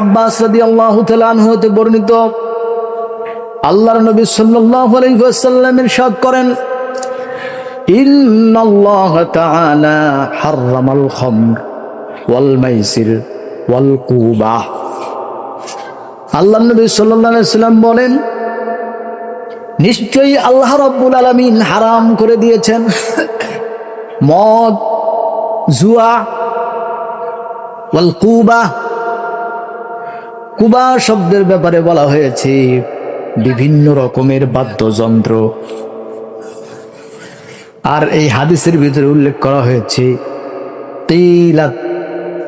আব্বাস তাআলা হতে বর্ণিত, আল্লাহর নবী ওয়াসাল্লাম করেন কুবাহ নবী সাল্লাম বলেন, নিশ্চয়ই আল্লাহ রাব্বুল আলামিন হারাম করে দিয়েছেন। মদ, জুয়া ওয়াল কুবা। কুবা শব্দের ব্যাপারে বলা হয়েছে বিভিন্ন রকমের বাদ্যযন্ত্র। আর এই হাদিসের ভিতরে উল্লেখ করা হয়েছে, তিলা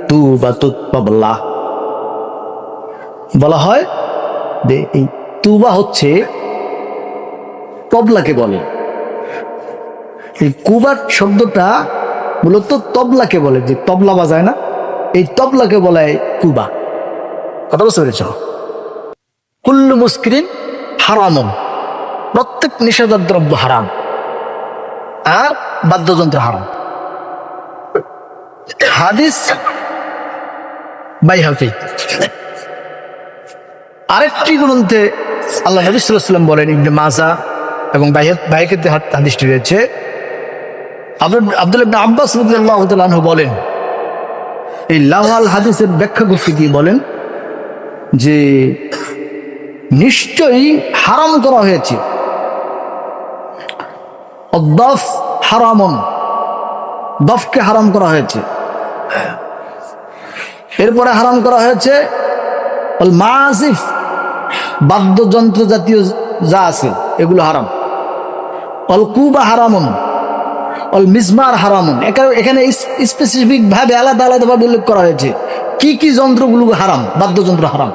তু বা তুৎপাবলা বলা হয় এই তুবা হচ্ছে তবলাকে বলে। এই কুবার শব্দটা মূলত তবলাকে বলে, যে তবলা বাজায় না? এই তবলাকে বলে কুবা। কথা বুঝতে পেরেছ? কুল্লু মুস্কিরিন হারামন। প্রত্যেক নিষেধার দ্রব্য হারাম। আর বাদ্যযন্ত্র হারাম। হাদিস বাই হাফি আরেকটি গ্রন্থে আল্লাহ নবী সাল্লাল্লাহু বলেন, ইবনে মাজা এবং বাইকেতে হাদিসটি রয়েছে। আব্দুল আব্দুল আব্বাস আনহু বলেন এই লাহাল হাদিসের ব্যাখ্যা করতে গিয়ে বলেন যে নিশ্চয়ই হারাম করা হয়েছে। অদফ হারামন, দফকে হারাম করা হয়েছে। এরপরে হারাম করা হয়েছে মাসিফ বাদ্যযন্ত্র জাতীয় যা আছে, এগুলো হারাম। অল কুবা হারামন অল মিসমার হারামন। এখানে স্পেসিফিক ভাবে আলাদা আলাদা ভাবে উল্লেখ করা হয়েছে। কি কি যন্ত্রগুলো হারাম? বাদ্যযন্ত্র হারাম।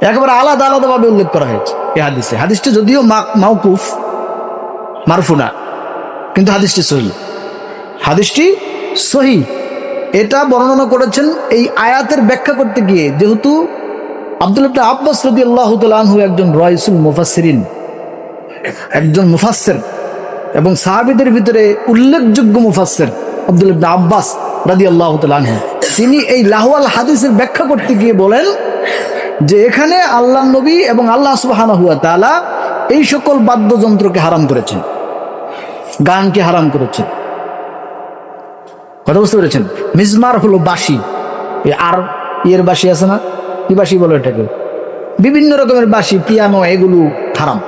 একেবারে আলাদা আলাদা ভাবে উল্লেখ করা হয়েছে এই হাদিসে। হাদিসটি যদিও মা- মাওকুফ, মারফুনা, কিন্তু হাদিসটি সহি। হাদিসটি সহি। এটা বর্ণনা করেছেন এই আয়াতের ব্যাখ্যা করতে গিয়ে যেহেতু আব্দুল আব্বাস তাআলা আনহু একজন রাইসুল মুফাসসিরিন, একজন মুফাসসির। এবং সাহাবিদের ভিতরে উল্লেখযোগ্য মুফাসসির আব্দুল আব্বাস তাআলা আনহু। তিনি এই লাহওয়াল হাদিসের ব্যাখ্যা করতে গিয়ে বলেন যে এখানে আল্লাহ নবী এবং আল্লাহ সুবহানাহু ওয়া তাআলা এই সকল বাদ্যযন্ত্রকে হারাম করেছেন, গানকে হারাম করেছেন। কথা বুঝতে পেরেছেন? মিজমার হলো বাসি আর ইয়ের বাঁশি আছে না? কি বাঁশি বলো এটাকে? বিভিন্ন রকমের বাঁশি, পিয়ানো, এগুলো হারাম।